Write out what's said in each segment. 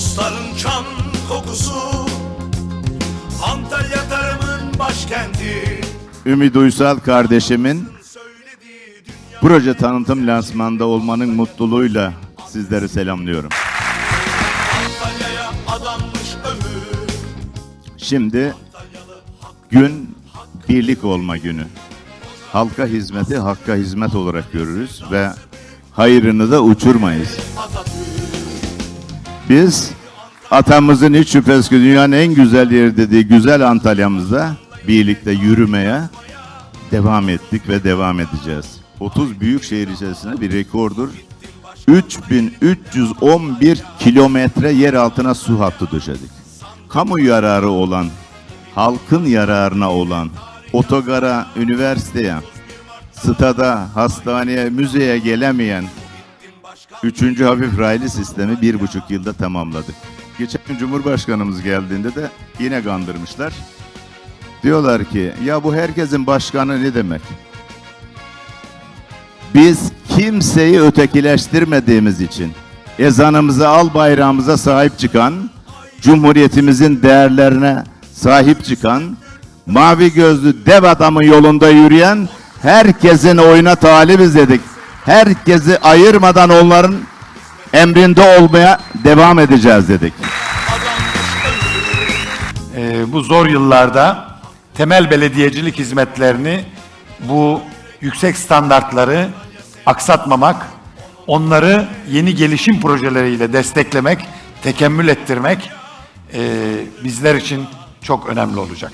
Dostların çam kokusu Antalya tarımın başkenti Ümit Uysal kardeşimin proje tanıtım lansmanında olmanın mutluluğuyla sizleri selamlıyorum. Şimdi gün birlik olma günü. Halka hizmeti hakka hizmet olarak görürüz ve hayrını da uçurmayız. Biz atamızın hiç şüphesiz ki dünyanın en güzel yeri dediği güzel Antalya'mızda birlikte yürümeye devam ettik ve devam edeceğiz. 30 büyük şehir içerisinde bir rekordur. 3311 kilometre yer altına su hattı döşedik. Kamu yararı olan, halkın yararına olan, otogara, üniversiteye, stada, hastaneye, müzeye gelemeyen Üçüncü hafif raylı sistemi bir buçuk yılda tamamladık. Geçen gün Cumhurbaşkanımız geldiğinde de yine kandırmışlar. Diyorlar ki ya bu herkesin başkanı ne demek? Biz kimseyi ötekileştirmediğimiz için ezanımıza al bayrağımıza sahip çıkan, Cumhuriyetimizin değerlerine sahip çıkan, mavi gözlü dev adamın yolunda yürüyen herkesin oyuna talibiz dedik. Herkesi ayırmadan onların emrinde olmaya devam edeceğiz dedik. Ee, bu zor yıllarda temel belediyecilik hizmetlerini bu yüksek standartları aksatmamak, onları yeni gelişim projeleriyle desteklemek, tekemmül ettirmek e, bizler için çok önemli olacak.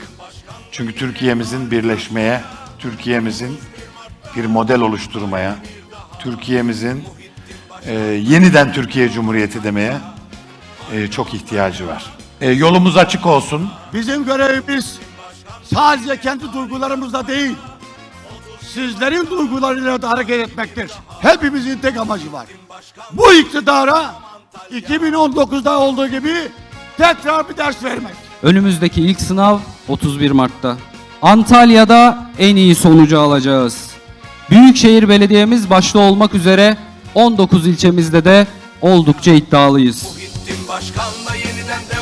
Çünkü Türkiye'mizin birleşmeye, Türkiye'mizin bir model oluşturmaya, Türkiye'mizin e, yeniden Türkiye Cumhuriyeti demeye e, çok ihtiyacı var. E, yolumuz açık olsun. Bizim görevimiz sadece kendi duygularımızla değil, sizlerin duygularıyla da hareket etmektir. Hepimizin tek amacı var. Bu iktidara 2019'da olduğu gibi tekrar bir ders vermek. Önümüzdeki ilk sınav 31 Mart'ta. Antalya'da en iyi sonucu alacağız. Büyükşehir Belediye'miz başta olmak üzere 19 ilçemizde de oldukça iddialıyız. Muhittin Başkan'la yeniden de